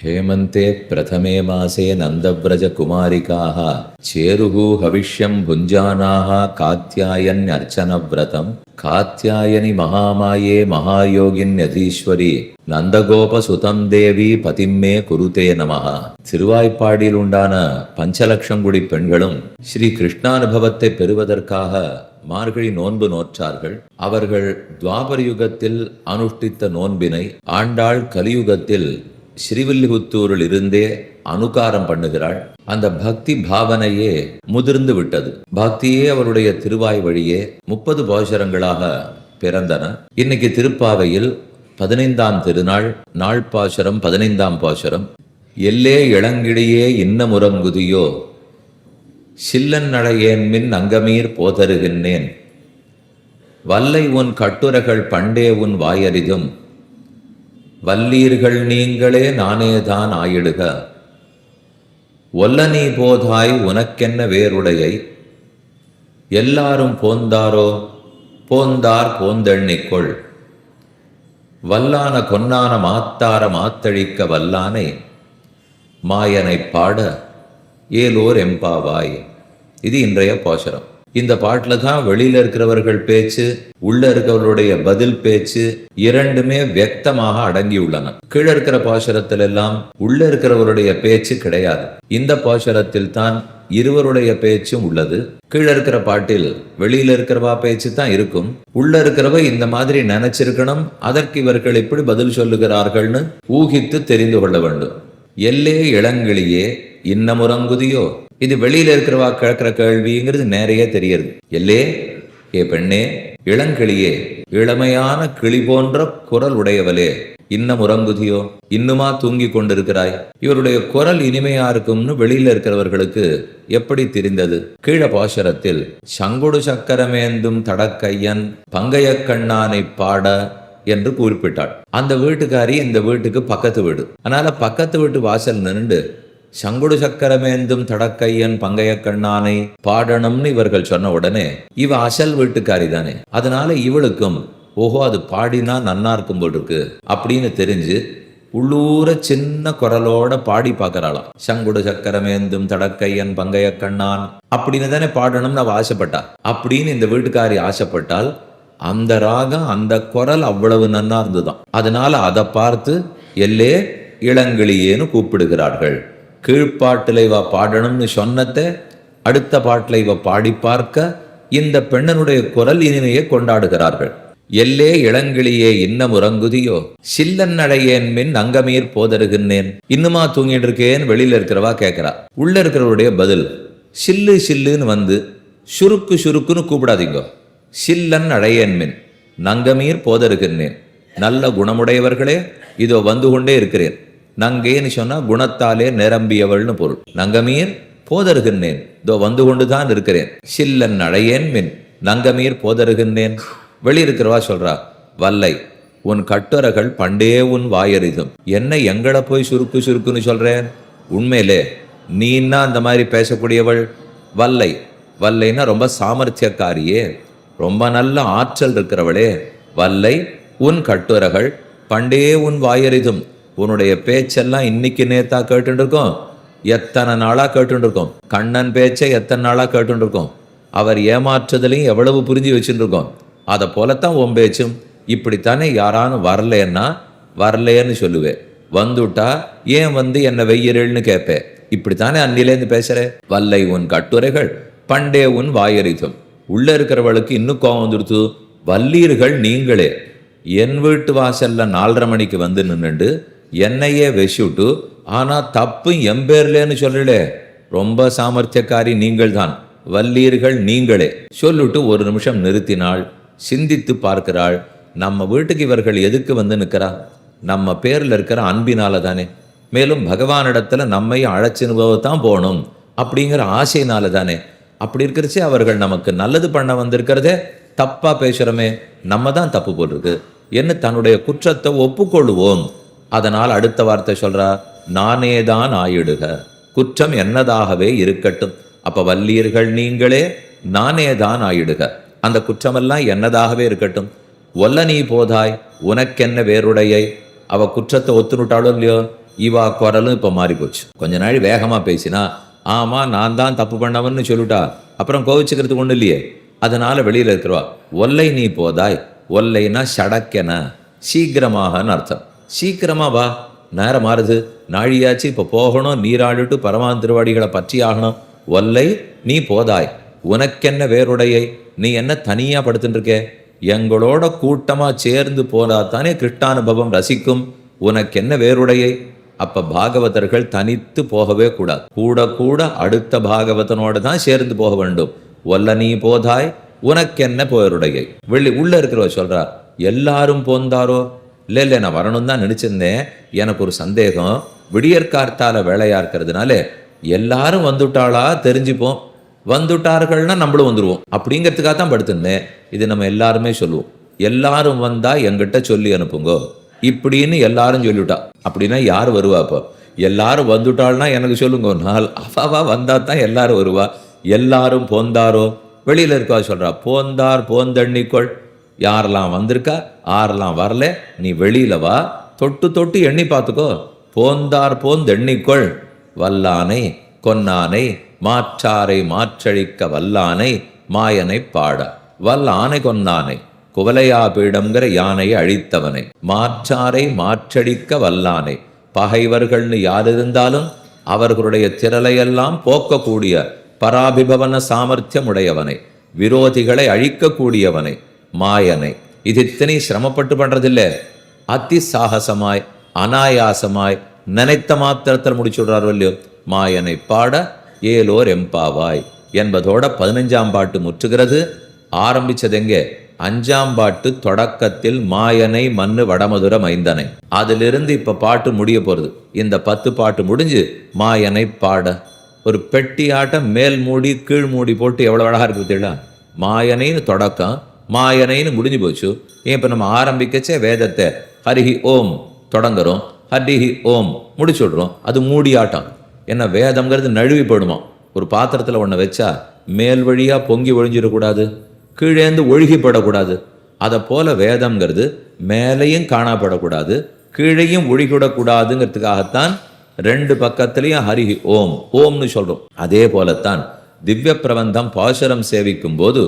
हेमन्ते प्रथमे मासे नन्दव्रजकुमारिकाः चेरुः हविष्यं भुञ्जानाः कात्यायन्यर्चनव्रतं कात्यायनि महामाये மகாயோகின்யதீஸ்வரி நந்தகோபசுதம் தேவி பதிம்மே குருதே நமஹ திருவாய்ப்பாடியில் உண்டான பஞ்சலட்சங்குடி பெண்களும் ஸ்ரீ கிருஷ்ணானுபவத்தை பெறுவதற்காக மார்கழி நோன்பு நோற்றார்கள் அவர்கள் துவாபர யுகத்தில் அனுஷ்டித்த நோன்பினை ஆண்டாள் கலியுகத்தில் ஸ்ரீவில்லிபுத்தூரில் இருந்தே அனுகாரம் பண்ணுகிறாள். அந்த பக்தி பாவனையே முதிர்ந்து விட்டது. பக்தியே அவருடைய திருவாய் வழியே முப்பது போஷரங்களாக பிறந்தன. இன்னைக்கு திருப்பாவையில் பதினைந்தாம் திருநாள் நாள் பாசுரம் பதினைந்தாம் பாசுரம். எல்லே இளங்கிடையே இன்னமுறம் குதியோ சில்லன் நடையேன் மின் அங்கமீர் போதருகின்றேன். வல்லை உன் கட்டுரைகள் பண்டே உன் வாயறிதும். வல்லீர்கள் நீங்களே நானேதான் ஆயிடுக. ஒல்ல நீ போதாய் உனக்கென்ன வேறுடையை? எல்லாரும் போந்தாரோ? போந்தார் போந்தெண்ணிக்கொள். வல்லான கொன்னான மாத்தார மாத்தழிக்க வல்லானை? மாயனைப் பாட ஏலோர் எம்பாவாய். இது இன்றைய பாசுரம். இந்த பாட்டில் தான் வெளியில இருக்கிறவர்கள் பேச்சு உள்ள இருக்கிறவருடைய பதில் பேச்சு இரண்டுமே வியக்தமாக அடங்கியுள்ளன கீழே இருக்கிற பாசுரத்தில் எல்லாம் உள்ள இருக்கிறவருடைய பேச்சு கிடையாது. இந்த பாசுரத்தில் தான் இருவருடைய பேச்சும் உள்ளது. கீழே இருக்கிற பாட்டில் வெளியில இருக்கிறவா பேச்சு தான் இருக்கும். உள்ள இருக்கிறவ இந்த மாதிரி நினைச்சிருக்கணும். அதற்கு இவர்கள் எப்படி பதில் சொல்லுகிறார்கள்னு ஊகித்து தெரிந்து கொள்ள வேண்டும். எல்லே இளங்கிளியே இன்னமுறங்குதியோ? இது வெளியில இருக்கிறவா கேட்கிற கேள்விங்கிறது நேரையே தெரியுது. எல்லே ஏ பெண்ணே இளங்கிளியே இளமையான கிளி போன்ற குரல் உடையவளே இன்னும் உறங்குதியோ இன்னுமா தூங்கி கொண்டிருக்கிறாய்? இவருடைய குரல் இனிமையா இருக்கும்னு வெளியில இருக்கிறவர்களுக்கு எப்படி தெரிந்தது? கீழ பாசரத்தில் சங்குடு சக்கரமேந்தும் தடக்கையன் பங்கைய கண்ணானை பாட என்று குறிப்பிட்டாள். அந்த வீட்டுக்காரி இந்த வீட்டுக்கு பக்கத்து வீடு. அதனால பக்கத்து வீட்டு வாசல் நின்று சங்குடு சக்கரமேந்தும் தடக்கையன் பங்கைய கண்ணானை பாடணும்னு இவர்கள் சொன்ன உடனே இவ அசல் வீட்டுக்காரி தானே. அதனால இவளுக்கும் ஓஹோ அது பாடினா நன்னா இருக்கும் போல் இருக்கு அப்படின்னு தெரிஞ்சு உள்ளூர சின்ன குரலோட பாடி பார்க்கறாளாம். சங்குடு சக்கரமேந்தும் தடக்கையன் பங்கைய கண்ணான் அப்படின்னு தானே பாடணும்னு அவ ஆசைப்பட்டா. அப்படின்னு இந்த வீட்டுக்காரி ஆசைப்பட்டால் அந்த ராகம் அந்த குரல் அவ்வளவு நன்னா இருந்துதான். அதனால அதை பார்த்து எல்லே இளங்கிளியேன்னு கூப்பிடுகிறார்கள். கீழ்ப்பாட்டில் இவ பாடணும்னு சொன்னத்தை அடுத்த பாட்டில் இவ பாடி பார்க்க இந்த பெண்ணனுடைய குரல் இனிமையை கொண்டாடுகிறார்கள். எல்லே இளங்கிளியே இன்னம் உறங்குதியோ? சில்லன் அடையேன் மின் அங்கமீர் போதருகின்றேன். இன்னுமா தூங்கிட்டு இருக்கேன்னு வெளியில இருக்கிறவா கேட்கிறா. உள்ள இருக்கிறவருடைய பதில் சில்லு சில்லுன்னு வந்து சுருக்கு சுருக்குன்னு கூப்பிடாதீங்க. சில்லன் அடையேன் மின் நங்கமீர் போதருகின்றேன். நல்ல குணமுடையவர்களே இதோ வந்து கொண்டே இருக்கிறேன். நங்கேன்னு சொன்னா குணத்தாலே நிரம்பியவள்னு பொருள். நங்கமீர் போதருகின்றேன். இதோ வந்து கொண்டு தான் இருக்கிறேன். சில்லன் அழையேன் மின். நங்கமீர் போதருகின்றேன். வெளியிருக்கிறவா சொல்றா வல்லை உன் கட்டுரைகள் பண்டே உன் வாயறிதும். என்ன எங்களை போய் சுருக்கு சுருக்குன்னு சொல்றேன்? உண்மையிலே நீன்னா அந்த மாதிரி பேசக்கூடியவள்? வல்லை வல்லைன்னா ரொம்ப சாமர்த்தியக்காரியே. ரொம்ப நல்ல ஆற்றல் இருக்கிறவளே. வல்லை உன் கட்டுரைகள் பண்டே உன் வாயறிதும். உன்னுடைய பேச்செல்லாம் இன்னைக்கு நேத்தா கேட்டுருக்கோம் இருக்கோம் எத்தனை நாளா கேட்டுருக்கோம் கண்ணன் பேச்சை எத்தனை நாளா கேட்டுருக்கோம் இருக்கோம் அவர் ஏமாற்றுதலையும் எவ்வளவு புரிஞ்சு வச்சுருக்கோம் அதை போலத்தான் உன் பேச்சும் இப்படித்தானே யாரானும் வரலைன்னா வரலையேன்னு சொல்லுவேன் வந்துட்டா ஏன் வந்து என்னை வெய்யறேன்னு கேட்பேன் இப்படித்தானே அன்னிலேருந்து பேசுற? வல்லை உன் கட்டுரைகள் பண்டே உன் வாயறிதும். உள்ள இருக்கிறவளுக்கு இன்னும் கோவம் வந்துடுத்து வல்லீர்கள் நீங்களே. என் வீட்டு வாசல்ல நாலரை மணிக்கு வந்து நின்றுண்டு என்னையே வெஷுட்டு ஆனால் தப்பு எம்பேர்லேன்னு சொல்லலே. ரொம்ப சாமர்த்தியக்காரி நீங்கள் தான் வல்லீர்கள் நீங்களே. சொல்லிட்டு ஒரு நிமிஷம் நிறுத்தினாள். சிந்தித்து பார்க்கிறாள். நம்ம வீட்டுக்கு இவர்கள் எதுக்கு வந்து நிற்கிறா? நம்ம பேரில் இருக்கிற அன்பினால தானே மேலும் பகவானிடத்தில் நம்மை அழைச்சினுபவ தான் போகணும். அப்படிங்கிற ஆசையினால தானே அப்படி இருக்கிறச்சே அவர்கள் நமக்கு நல்லது பண்ண வந்திருக்கிறதே. தப்பாக பேசுகிறோமே நம்ம தான் தப்பு போட்டிருக்கு. என்ன தன்னுடைய குற்றத்தை ஒப்புக்கொள்வோம் அதனால் அடுத்த வார்த்தை சொல்கிறா நானே தான் ஆயிடுக. குற்றம் என்னதாகவே இருக்கட்டும். அப்போ வல்லீர்கள் நீங்களே நானே தான் ஆயிடுக. அந்த குற்றமெல்லாம் என்னதாகவே இருக்கட்டும். ஒல்ல நீ போதாய் உனக்கென்ன வேறுடையை? அவ குற்றத்தை ஒத்துனுட்டாலும் இல்லையோ? இவா குரலும் இப்போ மாறி போச்சு கொஞ்ச நாள் வேகமாக பேசினா ஆமாம் நான் தான் தப்பு பண்ணவன்னு சொல்லிட்டா. அப்புறம் கோவிச்சுக்கிறதுக்கு ஒன்றும் இல்லையே. அதனால் வெளியில் இருக்கிறவா ஒல்லை நீ போதாய். ஒல்லைனா சடக்கென. சீக்கிரமாகன்னு அர்த்தம். சீக்கிரமா வா. நேரம் மாறுது நாழியாச்சு இப்போ போகணும். நீராடிட்டு பரமான் திருவாடிகளை பற்றி ஆகணும். ஒல்லை நீ போதாய். உனக்கென்ன வேறுடையை? நீ என்ன தனியாக படுத்துட்டுருக்கே எங்களோட கூட்டமாக சேர்ந்து போனா தானே கிருஷ்டானுபவம் ரசிக்கும். உனக்கென்ன வேறுடையை? அப்போ பாகவதர்கள் தனித்து போகவே கூடாது. கூட கூட அடுத்த பாகவதனோட தான் சேர்ந்து போக வேண்டும். ஒல்ல நீ போதாய். உனக்கென்ன போயருடையை வெளி உள்ளே இருக்கிறவ சொல்கிறார் எல்லாரும் போந்தாரோ? இல்லை இல்லை நான் வரணும் தான் நினச்சிருந்தேன். எனக்கு ஒரு சந்தேகம். விடியற்கார்த்தால வேலையாக இருக்கிறதுனால எல்லாரும் வந்துட்டாளா? தெரிஞ்சுப்போம். வந்துட்டார்கள்னா நம்மளும் வந்துடுவோம் அப்படிங்கிறதுக்காக தான் படுத்திருந்தேன். இது நம்ம எல்லாருமே சொல்லுவோம். எல்லாரும் வந்தால் எங்கிட்ட சொல்லி அனுப்புங்கோ. இப்படின்னு எல்லாரும் சொல்லிவிட்டா அப்படின்னா யார் வருவா அப்போ? எல்லாரும் வந்துட்டாள்னா எனக்கு சொல்லுங்க. நாள் அவாவா வந்தா தான் எல்லாரும் வருவா. எல்லாரும் போந்தாரோ? வெளியில் இருக்கா சொல்கிறா போந்தார் போந்தண்ணிக்கொள். யாரெல்லாம் வந்திருக்கா? யாரெல்லாம் வரல? நீ வெளியில வா. தொட்டு தொட்டு எண்ணி பார்த்துக்கோ. போந்தார் போந்தெண்ணிக்கொள் வல்லானை கொன்னானை மாற்றாரை மாற்றழிக்க வல்லானை மாயனை பாட. வல்லானை கொன்னானை குவலையா பீடம்ங்கிற யானையை அழித்தவனை. மாற்றாரை மாற்றடிக்க வல்லானை பகைவர்கள்னு யார் இருந்தாலும் அவர்களுடைய திரளையெல்லாம் போக்கக்கூடிய பராபிபவன சாமர்த்தியம் உடையவனை. விரோதிகளை அழிக்கக்கூடியவனை. மாயனை. இது இத்தனை சிரமப்பட்டு பண்றதில்ல. அத்திசாகசமாய் அனாயாசமாய் நினைத்த மாத்திரத்தில் முடிச்சுடுறாரோ இல்லையோ மாயனை பாட ஏலோர் எம்பாவாய் என்பதோட பதினஞ்சாம் பாட்டு முற்றுகிறது. ஆரம்பிச்சது எங்கே? அஞ்சாம் பாட்டு தொடக்கத்தில் மாயனை மண்ணு வடமதுர மைந்தனை. அதிலிருந்து இப்போ பாட்டு முடிய போகிறது இந்த பத்து பாட்டு முடிஞ்சு மாயனை பாட. ஒரு பெட்டி ஆட்டம் மேல் மூடி கீழ் மூடி போட்டு எவ்வளோ அழகாக இருக்கு தெரியல மாயனைன்னு தொடக்கம் மாயனைன்னு முடிஞ்சு போச்சு. ஏன் இப்போ நம்ம ஆரம்பிக்கச்சே வேதத்தை. ஹரிஹி ஓம் தொடங்குறோம். ஹரிஹி ஓம் முடிச்சுடுறோம் அது மூடி ஆட்டம் என்ன வேதம்ங்கிறது நழுவி போடுமா ஒரு பாத்திரத்தில் ஒன்று வச்சா மேல் வழியாக பொங்கி ஒழிஞ்சிடக்கூடாது. கீழேந்து ஒழுகிப்படக்கூடாது அதை போல வேதம்ங்கிறது மேலேயும் காணப்படக்கூடாது. கீழேயும் ஒழுகிவிடக்கூடாதுங்கிறதுக்காகத்தான் ரெண்டு பக்கத்துலேயும் ஹரிஹி ஓம் ஓம்னு சொல்கிறோம் அதே போலத்தான் திவ்ய பிரபந்தம் பாசுரம் சேவிக்கும் போது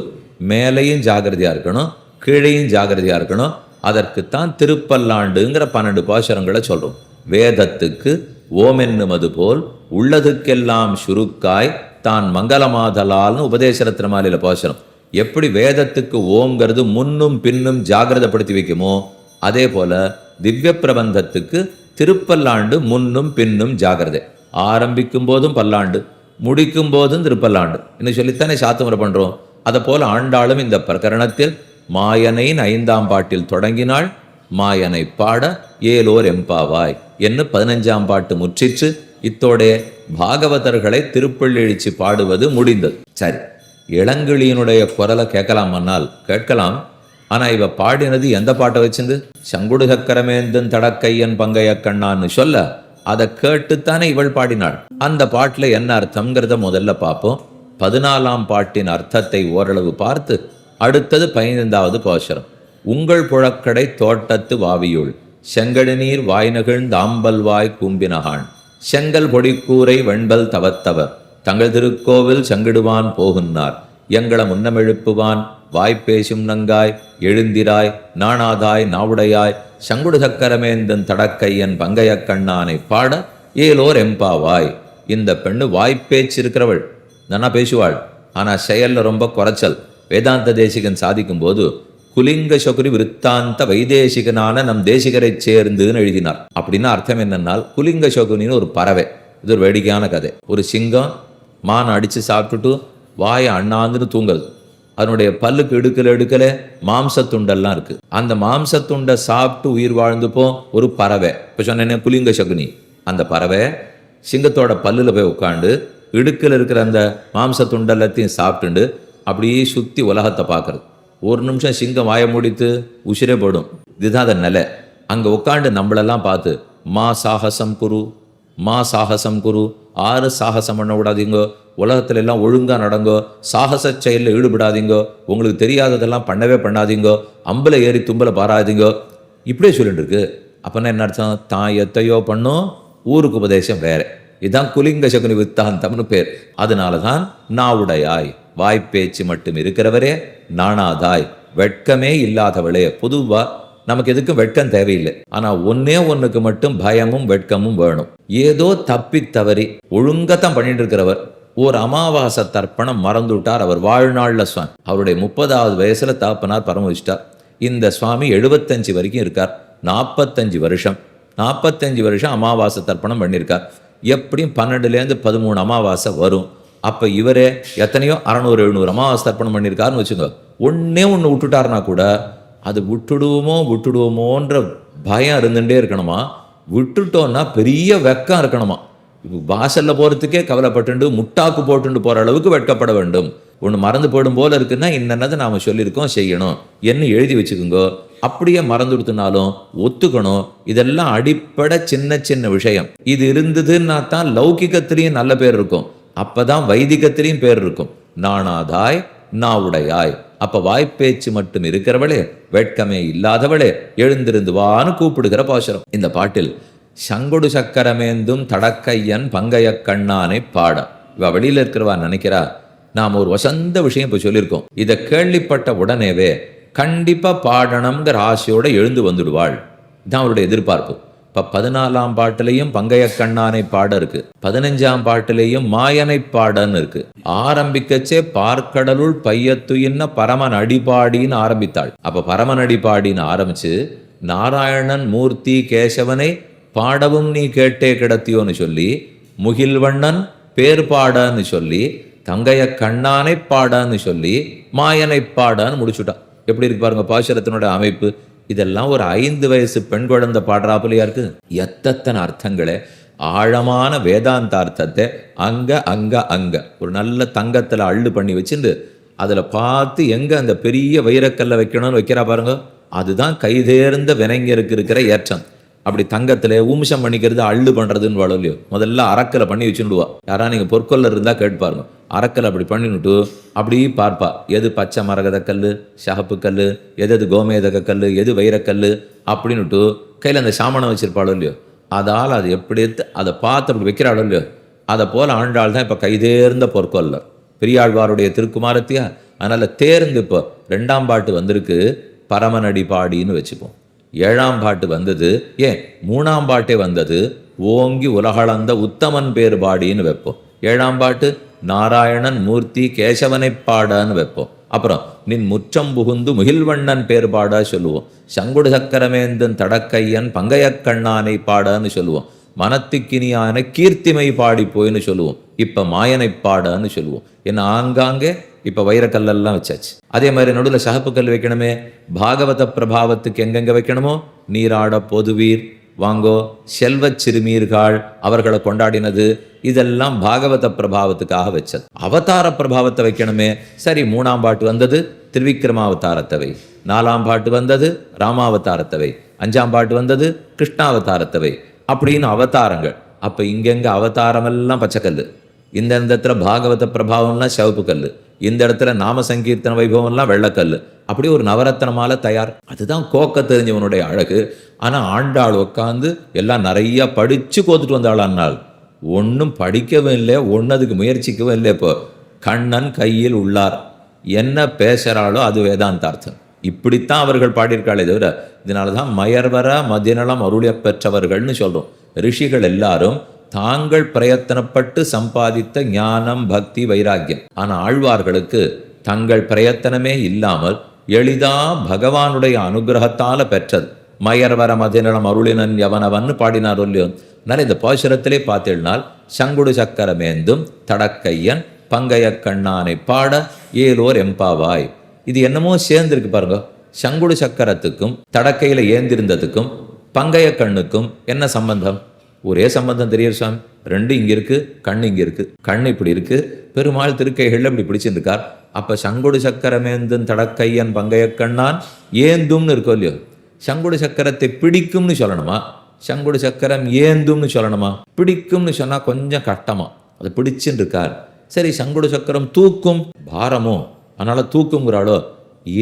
மேலேயும் ஜாகிரதையாக இருக்கணும் கீழேயும் ஜாகிரதையாக இருக்கணும். அதற்குத்தான் திருப்பல்லாண்டுங்கிற பன்னெண்டு பாசுரங்களை சொல்கிறோம் வேதத்துக்கு ஓமென்னுமது போல் உள்ளதுக்கெல்லாம் சுருக்காய் தான் மங்களமாதலால்னு உபதேச மாலையில் பாசுரம். எப்படி வேதத்துக்கு ஓங்கிறது முன்னும் பின்னும் ஜாகிரதப்படுத்தி வைக்குமோ அதே போல் திவ்ய பிரபந்தத்துக்கு திருப்பல்லாண்டு முன்னும் பின்னும் ஜாகிரதை. ஆரம்பிக்கும் போதும் பல்லாண்டு முடிக்கும் போதும் திருப்பல்லாண்டு. இன்னும் சொல்லித்தானே சாத்துமுறை பண்ணுறோம் அதை போல ஆண்டாளும் இந்த பிரகரணத்தில் மாயனையின் ஐந்தாம் பாட்டில் தொடங்கினாள். மாயனை பாட ஏலோர் எம்பாவாய் என்று பதினஞ்சாம் பாட்டு முற்றிற்று. இத்தோடே பாகவதர்களை திருப்பள்ளெழுச்சி பாடுவது முடிந்தது. சரி இளங்கிளியினுடைய குரலை கேட்கலாமன்னால் கேட்கலாம். ஆனா இவ பாடினது எந்த பாட்டை வச்சிருந்து? சங்குடு சக்கரமேந்தன் தடக்கையன் பங்கைய கண்ணான்னு சொல்ல அதை கேட்டுத்தானே இவள் பாடினாள். அந்த பாட்டுல என்ன அர்த்தம்ங்கிறத முதல்ல பார்ப்போம். பதினாலாம் பாட்டின் அர்த்தத்தை ஓரளவு பார்த்து அடுத்தது பதினைந்தாவது கோஷரம் உங்கள் புழக்கடை தோட்டத்து வாவியுள் செங்கடு நீர் வாய்நகிழ்ந்து ஆம்பல் வாய் கூம்பினகான். செங்கல் பொடிக்கூரை வெண்பல் தவத்தவர் தங்கள் திருக்கோவில் செங்கிடுவான் போகுன்னார். எங்கள முன்னமெழுப்புவான் வாய்ப்பேசும் நங்காய் எழுந்திராய் நாணாதாய் நாவுடையாய். சங்குடு சக்கரமேந்தன் தடக்கையன் பங்கையக் கண்ணானை பாட ஏலோர் எம்பாவாய். இந்த பெண்ணு வாய்ப்பேச்சிருக்கிறவள் நன்னா பேசுவாள். ஆனால் செயலில் ரொம்ப குறைச்சல். வேதாந்த தேசிகன் சாதிக்கும் போது குலிங்க சொகுரி விருத்தாந்த வைதேசிகனான நம் தேசிகரை சேர்ந்துன்னு எழுதினார். அப்படின்னா அர்த்தம் என்னென்னால் குலிங்க சொகுனின்னு ஒரு பறவை. இது ஒரு வேடிக்கையான கதை. ஒரு சிங்கம் மானை அடித்து சாப்பிட்டுட்டு வாயை அண்ணாந்துன்னு தூங்குது அதனுடைய பல்லுக்கு எடுக்கல எடுக்கல மாம்சத்துண்டெல்லாம் இருக்கு. அந்த மாம்சத்துண்டை சாப்பிட்டு உயிர் வாழ்ந்துப்போ ஒரு பறவை. இப்போ சொன்னேனே குலிங்க சகுனி. அந்த பறவை சிங்கத்தோட பல்லில் போய் உட்காந்து இடுக்கில் இருக்கிற அந்த மாம்ச எல்லாத்தையும் சாப்பிட்டுண்டு அப்படியே சுற்றி உலகத்தை பார்க்கறது. ஒரு நிமிஷம் சிங்கம் வாய முடித்து உசிரே போடும். இதுதான் அந்த நிலை. அங்கே உட்காந்து நம்மளெல்லாம் பார்த்து மா சாகசம் குரு மா சாகசம் குரு ஆறு சாகசம் பண்ண விடாதீங்கோ உலகத்துல எல்லாம் ஒழுங்காக நடங்கோ சாகச செயலில் ஈடுபடாதீங்கோ உங்களுக்கு தெரியாததெல்லாம் பண்ணவே பண்ணாதீங்கோ அம்பலை ஏறி தும்பல பாராதீங்கோ. இப்படியே சொல்லிட்டு இருக்கு. அப்போனா என்ன அர்த்தம்? தான் எத்தையோ பண்ணும் ஊருக்கு உபதேசம் வேறு. இதுதான் குலிங்க சகுனி வித்தாந்தம்னு பேர். அதனால தான் நாவுடையாய் வாய்ப்பேச்சு மட்டும் இருக்கிறவரே நாணாதாய் வெட்கமே இல்லாதவளே. பொதுவாக நமக்கு எதுக்கும் வெட்கம் தேவையில்லை. ஆனால் ஒன்னே ஒன்றுக்கு மட்டும் பயமும் வெட்கமும் வேணும். ஏதோ தப்பி தவறி ஒழுங்கத்தான் பண்ணிட்டு இருக்கிறவர் ஒரு அமாவாசை தர்ப்பணம் மறந்துவிட்டார் அவர் வாழ்நாளில் சுவாமி. அவருடைய முப்பதாவது வயசில் தாப்பனார் பரமவிச்சிட்டார் இந்த சுவாமி எழுபத்தஞ்சு வரைக்கும் இருக்கார். நாற்பத்தஞ்சு வருஷம். நாற்பத்தஞ்சு வருஷம் அமாவாசை தர்ப்பணம் பண்ணியிருக்கார். எப்படியும் பன்னெண்டுலேருந்து பதிமூணு அமாவாசை வரும். அப்போ இவரே எத்தனையோ அறநூறு எழுநூறு அமாவாசை தர்ப்பணம் பண்ணியிருக்காருன்னு வச்சுக்கோ. ஒன்றே ஒன்று விட்டுட்டாருனா கூட அது விட்டுடுவோமோ விட்டுடுவோமோன்ற பயம் இருந்துகிட்டே இருக்கணுமா? விட்டுட்டோன்னா பெரிய வெக்கம் இருக்கணுமா? இப்போ போகிறதுக்கே கவலைப்பட்டுண்டு முட்டாக்கு போட்டுண்டு போகிற அளவுக்கு வெட்கப்பட வேண்டும். ஒன்று மறந்து போயிடும் போல இருக்குன்னா என்னென்னதை நாம் சொல்லியிருக்கோம் செய்யணும். என்ன எழுதி வச்சுக்கோங்க. அப்படியே மறந்துடுத்துனாலும் ஒத்துக்கணும். இதெல்லாம் அடிப்படை சின்ன சின்ன விஷயம். இது இருந்ததுன்னா தான் லௌகிகத்திலையும் நல்ல பேர் இருக்கும். அப்பதான் வைதிகத்திலையும் பேர் இருக்கும். நானாதாய் நாவுடையாய். அப்ப வாய்ப்பேச்சு மட்டும் இருக்கிறவளே வெட்கமே இல்லாதவளே எழுந்திருந்து வான்னு கூப்பிடுகிற பாசுரம். இந்த பாட்டில் சங்கொடு சக்கரமேந்தும் தடக்கையன் பங்கைய கண்ணானை பாடம் இவ வெளியில இருக்கிறவா நினைக்கிறா. நாம் ஒரு வசந்த விஷயம் இப்போ சொல்லியிருக்கோம். இதை கேள்விப்பட்ட உடனேவே கண்டிப்பா பாடணுங்கிற ஆசையோடு எழுந்து வந்துடுவாள். இதான் அவருடைய எதிர்பார்ப்பு. இப்ப பதினாலாம் பாட்டிலையும் பங்கைய கண்ணானை பாட இருக்கு. பதினஞ்சாம் பாட்டிலையும் மாயனை பாடன்னு இருக்கு. ஆரம்பிக்கச்சே பார்க்கடலுள் பையத்துயின்ன பரமன் அடிபாடின்னு ஆரம்பித்தாள். அப்ப பரமன் அடிபாடின்னு ஆரம்பிச்சு நாராயணன் மூர்த்தி கேசவனை பாடவும் நீ கேட்டே கிடத்தியோன்னு சொல்லி முகில்வண்ணன் பேர் பாடன்னு சொல்லி தங்கைய கண்ணானை பாடன்னு சொல்லி மாயனை பாடன்னு முடிச்சுட்டான். எப்படி இருக்கு பாருங்க பாசுரத்தினோட அமைப்பு. இதெல்லாம் ஒரு ஐந்து வயசு பெண் குழந்தை பாடுறாப்புலையா இருக்கு. எத்தனை அர்த்தங்களே. ஆழமான வேதாந்த அர்த்தத்தை அங்க அங்க அங்க ஒரு நல்ல தங்கத்துல அள்ளு பண்ணி வச்சிருந்து அதுல பார்த்து எங்க அந்த பெரிய வைரக்கல்ல வைக்கணும்னு வைக்கிறா பாருங்க. அதுதான் கைதேர்ந்த வினைஞருக்கு இருக்கிற ஏற்றம். அப்படி தங்கத்துல ஊமிஷம் பண்ணிக்கிறது அள்ளு பண்றதுன்னு வாழும் இல்லையோ. முதல்ல அரக்கலை பண்ணி வச்சுடுவா யாரா நீங்க பொற்கொல்ல இருந்தா கேட்பாருங்க அறக்கல் அப்படி பண்ணிவிட்டு அப்படி பார்ப்பா. எது பச்சை மரகத கல் சகப்பு கல் எது எது கோமேதக கல் எது வைரக்கல் அப்படின்னுட்டு கையில் அந்த சாமனை வச்சுருப்பாளோ இல்லையோ? அதால் அது எப்படி எடுத்து அதை பார்த்து அப்படி வைக்கிறாளோ இல்லையோ? அதை போல் ஆண்டாள் தான் இப்போ கைதேர்ந்த பொற்கொல்லர் பெரியாழ்வாருடைய திருக்குமாரத்தியா அதனால் தேர்ந்து இப்போ ரெண்டாம் பாட்டு வந்திருக்கு பரமநடி பாடின்னு வச்சுப்போம். ஏழாம் பாட்டு வந்தது ஏன்? மூணாம் பாட்டே வந்தது ஓங்கி உலகளந்த உத்தமன் பேர் பாடின்னு வைப்போம். ஏழாம் பாட்டு நாராயணன் மூர்த்தி கேசவனை பாடான்னு வைப்போம். அப்புறம் நின் முற்றம் புகுந்து முகில்வண்ணன் பேர் பாடா சொல்லுவோம். சங்குடு சக்கரமேந்தன் தடக்கையன் பங்கையக்கண்ணானை பாடான்னு சொல்லுவோம். மனத்துக்கினியான கீர்த்திமை பாடி போயின்னு சொல்லுவோம். இப்போ மாயனை பாடான்னு சொல்லுவோம். என்ன ஆங்காங்கே? இப்போ வைரக்கல்லெல்லாம் வச்சாச்சு. அதே மாதிரி நடுவில் சகப்பு கல் வைக்கணுமே. பாகவத பிரபாவத்துக்கு எங்கெங்கே வைக்கணுமோ? நீராட பொதுவீர். வாங்கோ செல்வச் சிறுமீர்கள் அவர்களை கொண்டாடினது இதெல்லாம் பாகவத பிரபாவத்துக்காக வச்சது. அவதார பிரபாவத்தை வைக்கணுமே. சரி மூணாம் பாட்டு வந்தது திருவிக்ரமாவதாரத்தவை நாலாம் பாட்டு வந்தது ராமாவதாரத்தவை அஞ்சாம் பாட்டு வந்தது கிருஷ்ணாவதாரத்தவை அப்படின்னு அவதாரங்கள். அப்ப இங்கெங்க அவதாரமெல்லாம் பச்சைக்கல் இந்த இடத்துல பாகவத பிரபாவம்லாம் சிவப்பு கல் இந்த இடத்துல நாம சங்கீர்த்தன வைபவம்லாம் வெள்ளக்கல் அப்படி ஒரு நவரத்தனமால தயார். அதுதான் கோக்க தெரிஞ்சவனுடைய அழகு. ஆனா ஆண்டாள் உட்காந்து எல்லாம் நிறைய படிச்சு கோத்துட்டு வந்தாளான்னாள் ஒன்றும் படிக்கவும் இல்லை ஒன்று அதுக்கு முயற்சிக்கவும் இல்லை இப்போ. கண்ணன் கையில் உள்ளார். என்ன பேசுகிறாளோ அது வேதாந்தார்த்தம். இப்படித்தான் அவர்கள் பாடியிருக்காளே தவிர இதனால தான் மயர்வர மதிநலம் அருளிய பெற்றவர்கள்னு சொல்கிறோம் ரிஷிகள் எல்லாரும் தாங்கள் பிரயத்தனப்பட்டு சம்பாதித்த ஞானம் பக்தி வைராக்கியம். ஆனால் ஆழ்வார்களுக்கு தங்கள் பிரயத்தனமே இல்லாமல் எளிதா பகவானுடைய அனுகிரகத்தால் பெற்றது. மயர்வர மதிநலம் அருளினன் எவனவன் பாடினார் இல்லையோ. அதனால இந்த பாசுரத்திலே பார்த்தீங்கன்னால் சங்குடு சக்கரமேந்தும் தடக்கையன் பங்கைய கண்ணானை பாட ஏலோர் எம்பாவாய். இது என்னமோ சேர்ந்திருக்கு பாருங்க. சங்குடு சக்கரத்துக்கும் தடக்கையில ஏந்திருந்ததுக்கும் பங்கைய கண்ணுக்கும் என்ன சம்பந்தம்? ஒரே சம்பந்தம் தெரியும் சுவாமி ரெண்டு இங்கே இருக்குது கண் இங்க இருக்கு. கண் இப்படி இருக்கு. பெருமாள் திருக்கைகளில் இப்படி பிடிச்சிருக்கார் அப்ப சங்குடு சக்கரமேந்தும் தடக்கையன் பங்கைய கண்ணான் ஏந்தும்னு இருக்கோ இல்லையோ? சங்குடு சக்கரத்தை பிடிக்கும்னு சொல்லணுமா? சங்குடு சக்கரம் ஏந்தும்னு சொல்லணுமா பிடிக்கும்னு சொன்னா கொஞ்சம் கட்டமா அதை பிடிச்சுன்னு இருக்கார் சரி சங்குடு சக்கரம் தூக்கும் பாரமோ அதனால தூக்குங்கிறாளோ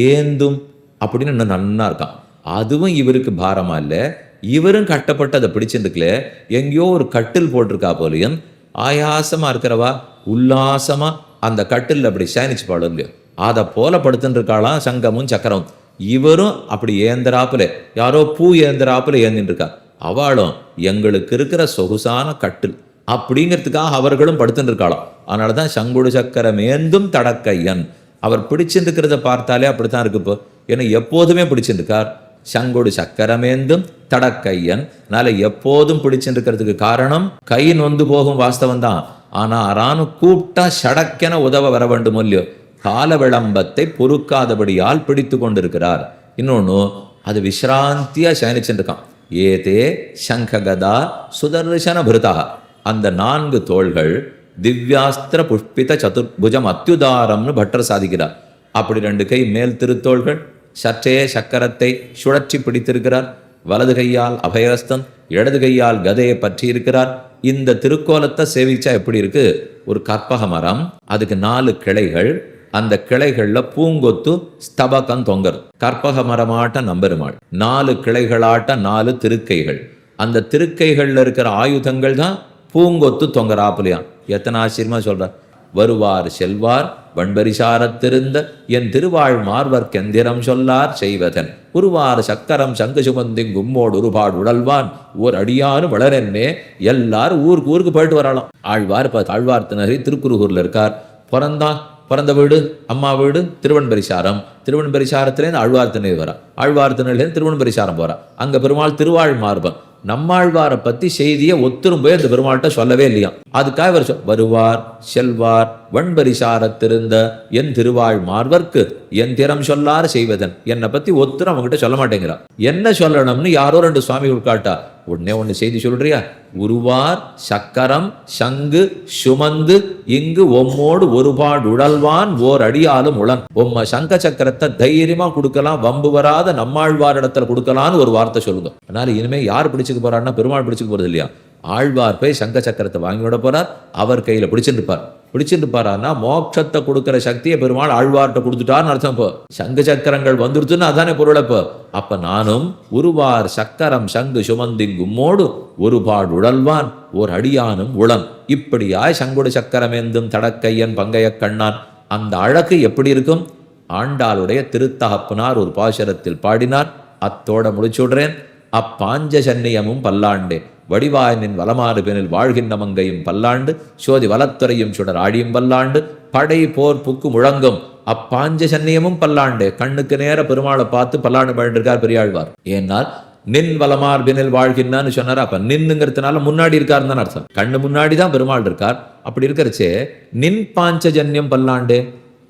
ஏந்தும் அப்படின்னு இன்னும் நன்னா இருக்கான் அதுவும் இவருக்கு பாரமா இல்லை இவரும் கட்டப்பட்டு அதை பிடிச்சிருக்கல எங்கேயோ ஒரு கட்டில் போட்டிருக்கா போலயும் ஆயாசமா இருக்கிறவா உல்லாசமா அந்த கட்டில் அப்படி சேனிச்சு பாடும் இல்லையோ அதை போல படுத்துட்டு இருக்காளாம் சங்கமும் சக்கரமும் இவரும் அப்படி ஏந்தராப்புல யாரோ பூ ஏந்தராப்புல ஏந்தின்னு இருக்கா அவளும் எங்களுக்கு இருக்கிற சொகுசான கட்டில் அப்படிங்கிறதுக்காக அவர்களும் படுத்துட்டு அதனால தான் சங்குடு சக்கரம் ஏந்தும் தடக்கையன். அவர் பிடிச்சிருக்கிறத பார்த்தாலே அப்படித்தான் இருக்கு இப்போ. ஏன்னா எப்போதுமே பிடிச்சிருக்கார் சங்குடு சக்கரமேந்தும் தடக்கையன். அதனால எப்போதும் பிடிச்சிருக்கிறதுக்கு காரணம் கை நொந்து போகும் வாஸ்தவம் தான் ஆனா அரானு கூப்பிட்டா சடக்கென உதவ வர வேண்டும் இல்லையோ? கால விளம்பத்தை பொறுக்காதபடியால் பிடித்து கொண்டிருக்கிறார். இன்னொன்னு அது விசிராந்தியா சயனிச்சுருக்கான் ஏதே சங்ககதா சுதர்சன பிருதா அந்த நான்கு தோள்கள் திவ்யாஸ்திர புஷ்பித சதுர்புஜம் அத்யுதாரம்னு பட்டர் சாதிக்கிறார் அப்படி ரெண்டு கை மேல் திருத்தோள்கள் சற்றே சக்கரத்தை சுழற்றி பிடித்திருக்கிறார். வலது கையால் அபயஸ்தம் இடது கையால் கதையை பற்றி இருக்கிறார் இந்த திருக்கோலத்தை சேவிச்சா எப்படி இருக்கு? ஒரு கற்பக மரம் அதுக்கு நாலு கிளைகள் அந்த கிளைகள்ல பூங்கொத்து ஸ்தபகம் தொங்கர். கற்பக மரமாட்ட நம்பெருமாள். நாலு கிளைகளாட்ட நாலு திருக்கைகள். அந்த திருக்கைகள்ல இருக்கிற ஆயுதங்கள் தான் பூங்கொத்து தொங்கராப்புலையாம் எத்தனை ஆச்சரியமா சொல்றார் வருவார் செல்வார் வண்பரிசாரத்திருந்த என் திருவாழ் மார்வர் கெந்திரம் சொல்லார் செய்வதன். உருவார் சக்கரம் சங்கு சுமந்தி கும்மோடு உருபாடு உடல்வான். ஓர் அடியானு வளரென்னே எல்லாரும் ஊருக்கு ஊருக்கு போயிட்டு வரலாம் ஆழ்வார் இப்போ ஆழ்வார் திணறி திருக்குறுகூர்ல இருக்கார். பிறந்தான் பிறந்த வீடு அம்மா வீடு திருவன்பரிசாரம். திருவன்பரிசாரத்திலேருந்து ஆழ்வார் திணை வரா. ஆழ்வார் திணையிலேருந்து திருவன்பரிசாரம் போறா. அங்கே பெருமாள் திருவாழ் மார்பம். நம்மாழ்வாரை பற்றி செய்தியை ஒத்துரும் போய் அந்த பெருமாள்கிட்ட சொல்லவே இல்லையா? அதுக்காக இவர் வருவார் செல்வார் வண்பரிசாரத்திருந்த என் திருவாழ் மார்வர்க்கு என் திறம் சொல்லார் செய்வதன். என்னை பற்றி ஒத்துரும் அவங்ககிட்ட சொல்ல மாட்டேங்கிறான் என்ன சொல்லணும்னு யாரோ ரெண்டு சுவாமிகள் காட்டா உடனே ஒண்ணு செய்தி சொல்றியா? உருவார் சக்கரம் சங்கு சுமந்து இங்கு ஒம்மோடு ஒருபாடு உடல்வான் ஓர் அடியாலும் உளன். உம்ம சங்க சக்கரத்தை தைரியமா கொடுக்கலாம் வம்பு வராத நம்மாழ்வார் இடத்துல கொடுக்கலான்னு ஒரு வார்த்தை சொல்லுங்க. அதனால இனிமே யார் பிடிச்சுக்க போறாருன்னா பெருமாள் பிடிச்சுக்க போறது இல்லையா? ஆழ்வார் போய் சங்க சக்கரத்தை வாங்கி விட போறார் அவர் கையில பிடிச்சிருப்பார் பிடிச்சிட்டு இருப்பாரான்னா மோட்சத்தை கொடுக்குற சக்தியை பெருமாள் ஆழ்வார்கிட்ட கொடுத்துட்டார்னு அர்த்தம் இப்போ. சங்கு சக்கரங்கள் வந்துருச்சுன்னு அதானே பொருள் இப்போ. அப்ப நானும் உருவார் சக்கரம் சங்கு சுமந்திங்கும்மோடு ஒருபாடு உடல்வான் ஓர் அடியானும் உளன் இப்படியாய் சங்குடு சக்கரமேந்தும் தடக்கையன் பங்கைய கண்ணான். அந்த அழகு எப்படி இருக்கும்? ஆண்டாளுடைய திருத்தகப்பனார் ஒரு பாசுரத்தில் பாடினார். அத்தோட முடிச்சுடுறேன். அப்பாஞ்ச சன்னியமும் பல்லாண்டே வடிவாயனின் வலமாறு பெனில் வாழ்கின்ற மங்கையும் பல்லாண்டு சோதி வலத்துறையும் சுடர் ஆடியும் பல்லாண்டு படை போர் புக்கு முழங்கும் அப்பாஞ்ச சன்னியமும் பல்லாண்டு கண்ணுக்கு நேர பெருமாளை பார்த்து பல்லாண்டு பழண்டிருக்கார் பெரியாழ்வார். ஏனால் நின் வலமார் பினில் வாழ்கின்றான்னு சொன்னார். அப்ப நின்னுங்கிறதுனால முன்னாடி இருக்காருன்னு தான் அர்த்தம். கண்ணு முன்னாடி தான் பெருமாள் இருக்கார். அப்படி இருக்கிறச்சே நின் பாஞ்சஜன்யம் பல்லாண்டு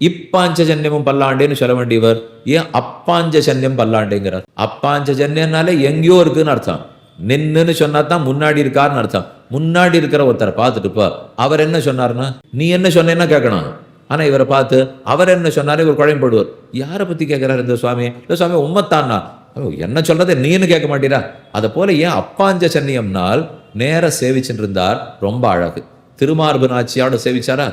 இப்பாஞ்சஜன்யமும் பல்லாண்டேன்னு சொல்ல வேண்டியவர். ஏன் அப்பாஞ்சஜன்யம் பல்லாண்டேங்கிறார்? அப்பாஞ்சஜன்யம்னாலே எங்கேயோ இருக்குன்னு அர்த்தம். நின்னுன்னு சொன்னா தான் முன்னாடி இருக்காருன்னு அர்த்தம். முன்னாடி இருக்கிற ஒருத்தரை பார்த்துட்டு அவர் என்ன சொன்னாருன்னா நீ என்ன சொன்னேன்னா கேட்கணும். ஆனா இவரை பார்த்து அவர் என்ன சொன்னாரு? இவர் குழம்படுவார் யாரை பத்தி கேட்கிறாரு இந்த சுவாமி? இந்த சுவாமி உம்மத்தானா என்ன சொல்றது? நீன்னு கேட்க மாட்டீரா? அதை போல ஏன் அப்பாஞ்ச சென்னியம்னால் நேர சேவிச்சுட்டு இருந்தார் ரொம்ப அழகு. திருமார்பு நாச்சியோட சேவிச்சாரா?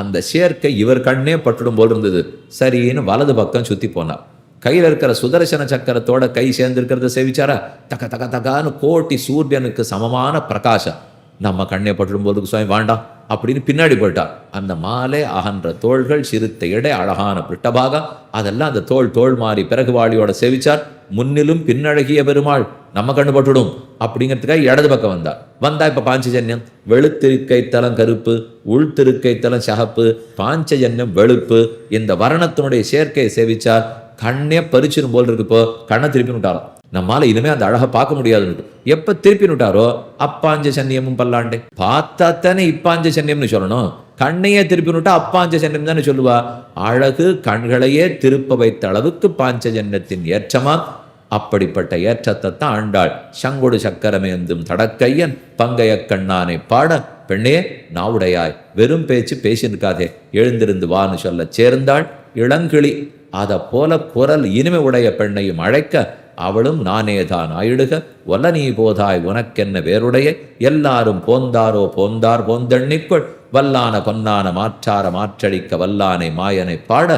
அந்த சேர்க்கை இவர் கண்ணே பட்டுடும் போல் இருந்தது. சரின்னு வலது பக்கம் சுத்தி போனார். கையில் இருக்கிற சுதர்சன சக்கரத்தோட கை சேர்ந்திருக்கிறத சேவிச்சாரா? தக தக தகான்னு கோட்டி சூரியனுக்கு சமமான பிரகாசம். நம்ம கண்ணை பட்டுடும் போதுக்கு சுவாமி வேண்டாம் அப்படின்னு பின்னாடி போயிட்டார் அந்த மாலை அகன்ற தோள்கள் சிறுத்த இடை அழகான பிட்டபாகம் அதெல்லாம் அந்த தோள் தோள் மாறி பிறகு வாளியோட சேவிச்சார். முன்னிலும் பின்னழகிய பெருமாள் நம்ம கண்ணு பட்டுடும் அப்படிங்கிறதுக்காக இடது பக்கம் வந்தார் வந்தா இப்ப பாஞ்சஜன்யம் வெளுத்திருக்கை தலம் கருப்பு உள்திருக்கை தலம் சகப்பு பாஞ்சஜன்யம் வெளுப்பு இந்த வரணத்தினுடைய சேர்க்கையை சேவிச்சார். கண்ணே பறிச்சிடும் போல் இருக்கு. இப்போ கண்ணை திருப்பி விட்டாராம் நம்மால இனிமே அந்த அழகை பார்க்க முடியாதுன்னு எப்ப திருப்பி விட்டாரோ அப்பாஞ்ச சன்னியமும் பல்லாண்டே. பார்த்தா தானே இப்பாஞ்ச சன்னியம்னு சொல்லணும். கண்ணையே திருப்பி விட்டா அப்பாஞ்ச சன்னியம் தானே சொல்லுவா. அழகு கண்களையே திருப்ப வைத்த அளவுக்கு பாஞ்சஜன்யத்தின் ஏற்றமா? அப்படிப்பட்ட ஏற்றத்தை தான் ஆண்டாள். சங்கொடு சக்கரமேந்தும் தடக்கையன். பங்கைய கண்ணானை பாட. பெண்ணே நாவுடையாய். வெறும் பேச்சு பேசியிருக்காதே. எழுந்திருந்து வான்னு சொல்ல சேர்ந்தாள் இளங்கிளி. அதை போல குரல் இனிமை உடைய பெண்ணையும் அழைக்க அவளும் நானேதான் ஆயிடுக. ஒல நீ போதாய் உனக்கென்ன வேறுடைய? எல்லாரும் போந்தாரோ போந்தார் போந்தெண்ணிக்குள் வல்லான பொன்னான மாற்றார மாற்றடிக்க வல்லானை மாயனை பாட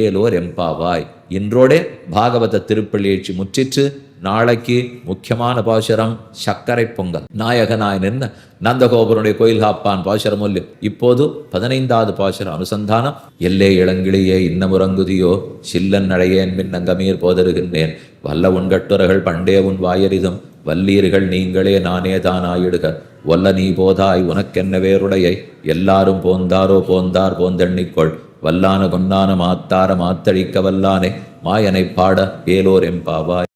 ஏலோர் எம்பாவாய் இன்றோடே பாகவத திருப்பள்ளியேச்சி முற்றிற்று. நாளைக்கு முக்கியமான பாசுரம் சர்க்கரை பொங்கல். நாயகனாய் நின்ன நந்தகோபுரனுடைய கோயில் காப்பான் பாசுரம் இப்போது பதினைந்தாவது பாசுரம் அனுசந்தானம். எல்லே இளங்கிளியே இன்னமுறங்குதியோ சில்லன் நடையேன் மின் அங்கமீர் போதருகின்றேன். வல்ல உண்கட்டுரகள் பண்டே உன் வாயரிதும் வல்லீர்கள் நீங்களே நானே தானாயிடுக. வல்ல நீ போதாய் உனக்கென்ன வேருடையை எல்லாரும் போந்தாரோ போந்தார் போந்தெண்ணிக்கொள். வல்லான கொன்னான மாத்தார மாத்தழிக்க வல்லானே. மாயனைப் பாட வேலோர் எம்பாவாய்